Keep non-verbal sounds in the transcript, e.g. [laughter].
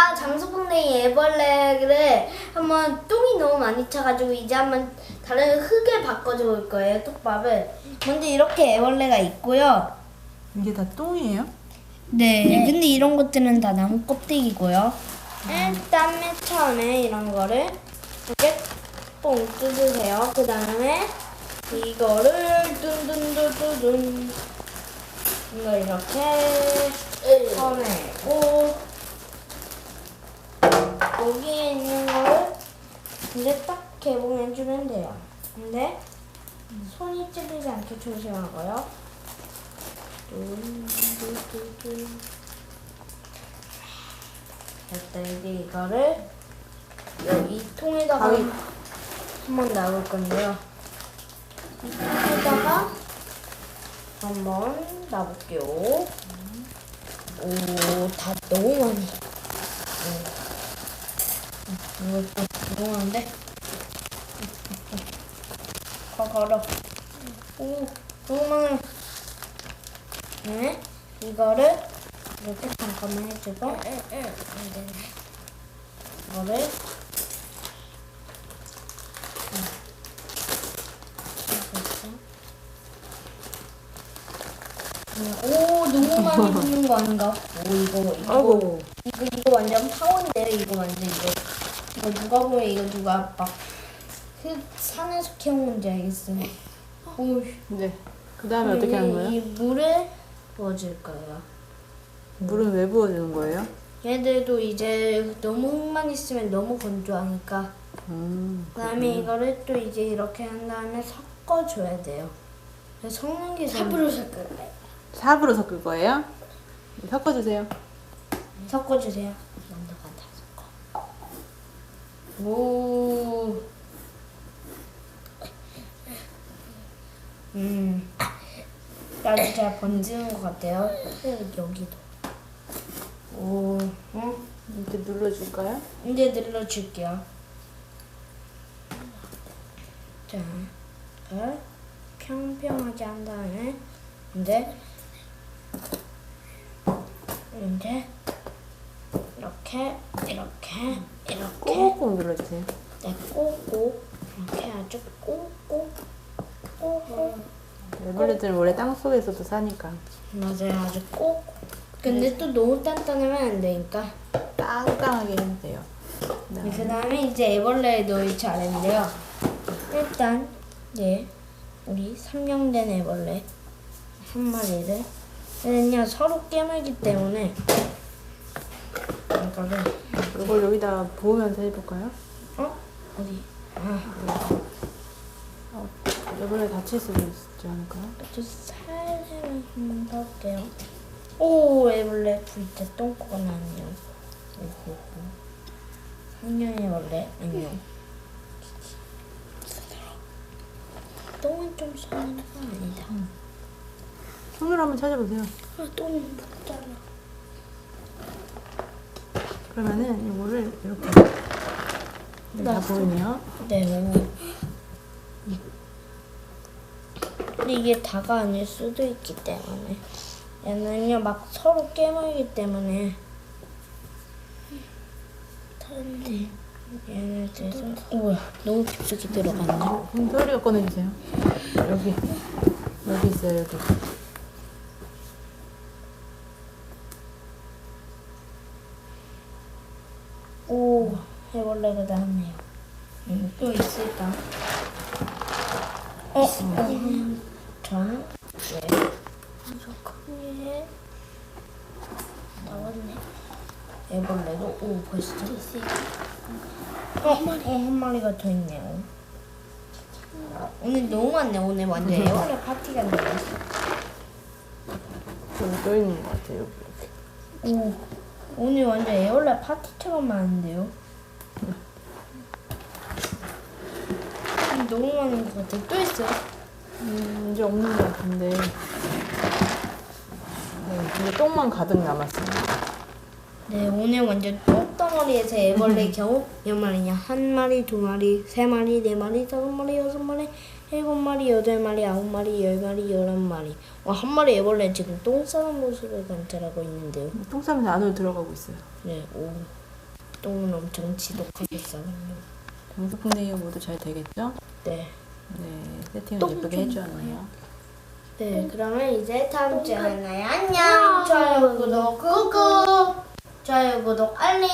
제가 장수풍뎅이 애벌레를 한번 똥이 너무 많이 차가지고 이제 한번 다른 흙을 바꿔줘 볼 거예요 톱밥을. 먼저 이렇게 애벌레가 있고요. 이게 다 똥이에요? 네, 근데 이런 것들은 다 나무 껍데기고요. 일단 맨 처음에 이런 거를 이렇게 뽕 뜯으세요. 그 다음에 이거를 둔둔둔둔둔 이거 이렇게 꺼내고 여기에 있는 거를 이제 딱 개봉해주면 돼요. 근데 손이 찔리지 않게 조심하고요. 됐다 이제 이거를 여기 통에다가 가위. 한번 놔볼 건데요. 이 통에다가 한번 놔볼게요. 오, 다 너무 많이. 오, 이거 많은데? 가, 가라. 오, 너무 많아요. 네, 이거를 이렇게 잠깐만 해주고. 응, 응, 안 되네. 이거를. 오 너무 많이 [laughs] 붓는 거 아닌가? 오 이거 이거 아이고. 이거 이거 완전 파워인데요 이거 완전 이거 이거 누가 보면 이거 누가 막그 산에서 캐온 건지 알겠어요. 오, 네. 그 다음에 어떻게 하는 거예요? 이 물을 부어줄 거예요. 물은 왜 부어주는 거예요? 얘들도 이제 너무 흙만 있으면 너무 건조하니까 음. 그다음에 이거를 또 이제 이렇게 한 다음에 섞어줘야 돼요. 그래서 섞는 게 삽으로 섞을 거예요. 삽으로 섞을 거예요? 섞어주세요. 섞어주세요. 오. 음. 아주 잘 번지는 것 같아요. 여기도. 오. 어? 이렇게 눌러줄까요? 이제 눌러줄게요. 자, 이걸 평평하게 한 다음에 이제 이제 이렇게 이렇게 이렇게. 꾹꾹 눌러주세요. 네, 꼭꼭 이렇게 아주 꼭꼭 꼭꼭. 애벌레들은 원래 땅 속에서도 사니까. 맞아요 아주 꼭. 근데 또 너무 단단하면 안 되니까. 땅땅하게 해야 돼요. 네, 그 다음에 이제 애벌레 넣을 차례인데요. 일단 네 우리 삼형된 애벌레 한 마리를. 얘는요 서로 깨물기 때문에 이거를 이걸 여기다 부으면서 해볼까요? 어 어디 아 어, 애벌레 다칠 수도 있지 않을까요? 아주 살살 한번 넣을게요. 오 애벌레 불때 똥꼬가 나네요. 오호호 삼형 애벌레 안녕. 똥은 좀거 아니다. 손으로 한번 찾아보세요. 아, 똥 먹잖아. 그러면은 이거를 이렇게 네, 다 놨어. 보이네요. 네. 근데 이게 다가 아닐 수도 있기 때문에 얘는요 막 서로 깨물기 때문에 다른데 얘는 그래서 우와 너무 깊숙이 들어갔네. 소리가 꺼내주세요. 여기 여기 있어요 여기. 오 해벌레가 나왔네요. 음, 또 있을까? 어, 어, 전 네. 저 크기에 나왔네. 애벌레도 오 벌써 어, 한 마리. 어, 한 마리가 더 있네요. 오늘 너무 많네. 오늘 완전 애벌레 파티가 되었어. 여기 또 있는 것 같아요 여기 이렇게. 오, 오늘 완전 애벌레 파티처럼 많은데요? 음, 너무 많은 것 같아. 또 있어요? 음, 이제 없는 것 같은데. 네, 근데 똥만 가득 남았어요. 네, 오늘 완전 똥덩어리에서 애벌레 [laughs] 경우 몇 마리냐? 한 마리, 두 마리, 세 마리, 네 마리, 다섯 마리, 여섯 마리, 일곱 마리, 여덟 마리, 아홉 마리, 열 마리, 열한 마리. 와, 한 마리 애벌레 지금 똥 싸는 모습을 관찰하고 있는데요. 똥 싸면서 안으로 들어가고 있어요. 네, 오. 똥은 엄청 지독하게 싸요. 정수풍뎅이 모두 잘 되겠죠? 네. 네, 세팅을 똥 예쁘게 좀 해주었네요. 네, 그러면 이제 다음 주에 만나요. 안녕. 좋아요, 구독, 꾹꾹. 좋아요, 구독, 알림.